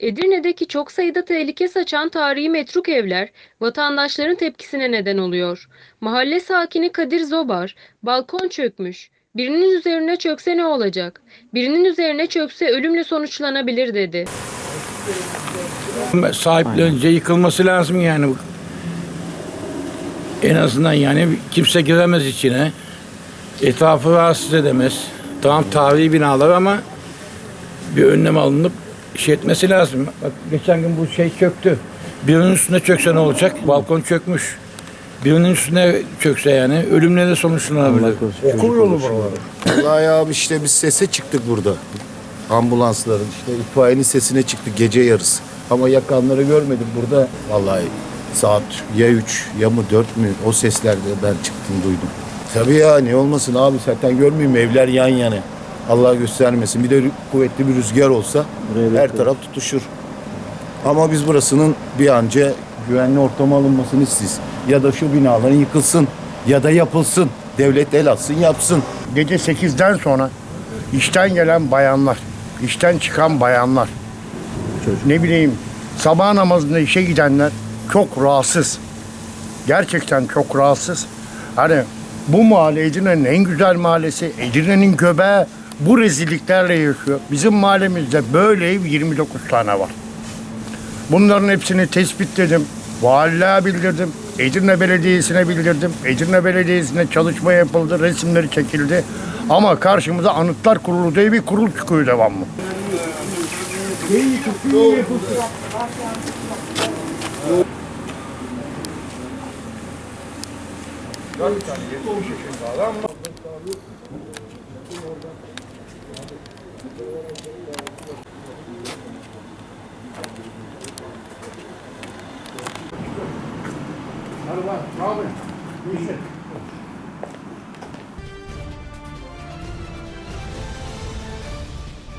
Edirne'deki çok sayıda tehlike saçan tarihi metruk evler vatandaşların tepkisine neden oluyor. Mahalle sakini Kadir Zobar, balkon çökmüş. Birinin üzerine çökse ne olacak? Birinin üzerine çökse ölümle sonuçlanabilir dedi. Sahiplerince yıkılması lazım yani. En azından yani kimse giremez içine. Etrafı rahatsız edemez. Tamam tarihi binalar ama bir önlem alınıp iş etmesi lazım. Bak geçen gün bu şey çöktü. Birinin üstüne çökse ne olacak? Balkon çökmüş. Birinin üstüne çökse yani ölümle de sonuçlanabilir. Okul yolu buraları. Vallahi abi işte biz sese çıktık burada. Ambulansların işte itfaiyenin sesine çıktık gece yarısı. Ama yakanları görmedim burada. Vallahi saat ya 3 ya mı 4 mü o seslerde ben çıktım duydum. Tabii ya ne olmasın abi zaten görmeyeyim evler yan yana. Allah göstermesin. Bir de kuvvetli bir rüzgar olsa her taraf tutuşur. Ama biz burasının bir anca güvenli ortama alınmasını istiyoruz. Ya da şu binaların yıkılsın ya da yapılsın. Devlet el atsın yapsın. Gece 8'den sonra işten gelen bayanlar, işten çıkan bayanlar, ne bileyim sabah namazında işe gidenler çok rahatsız. Gerçekten çok rahatsız. Hani bu mahalle Edirne'nin en güzel mahallesi, Edirne'nin göbeği bu rezilliklerle yaşıyor. Bizim mahallemizde böyle ev 29 tane var. Bunların hepsini tespitledim. Valiliğe bildirdim. Edirne Belediyesi'ne bildirdim. Edirne Belediyesi'ne çalışma yapıldı. Resimleri çekildi. Ama karşımıza Anıtlar Kurulu diye bir kurul çıkıyor devamlı. Dört tane, yedi, yaşında adam. Hadi bak, ne yapıyorsun? Ne işin?